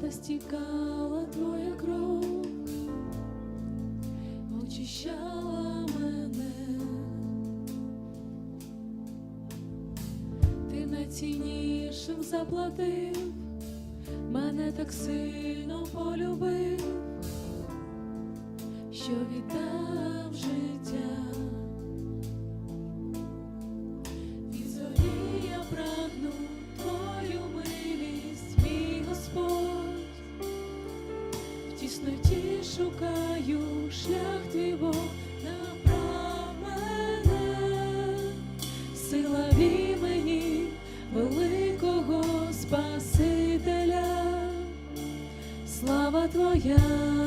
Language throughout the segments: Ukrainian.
Христа стікала твоя кров, очищала мене, ти найціннішим заплатив, мене так сильно полюбив, що віддав життя. тісноті шукаю шлях твій Бог направ мене, сила ві мені, великого Спасителя, слава Твоя.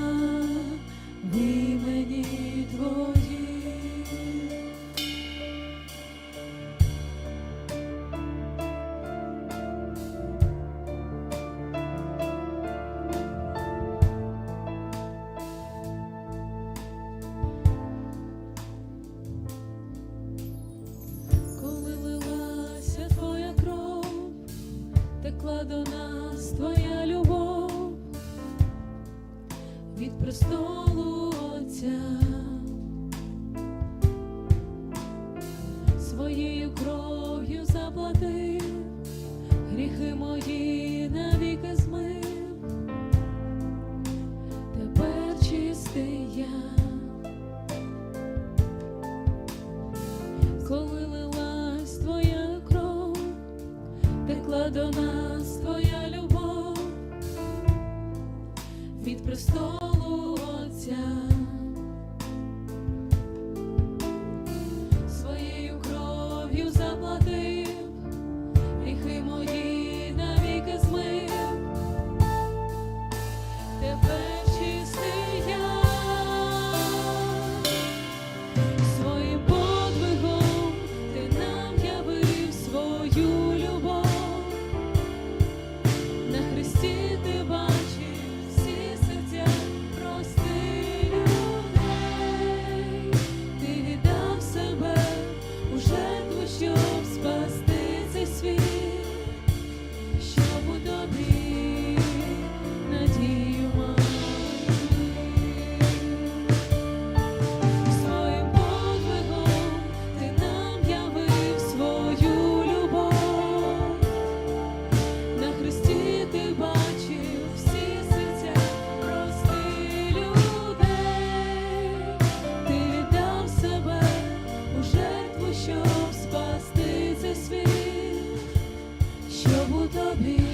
зникла до нас твоя любов від престолу Отця своєю кров'ю заплатив гріхи мої. престолу Отця. тобі.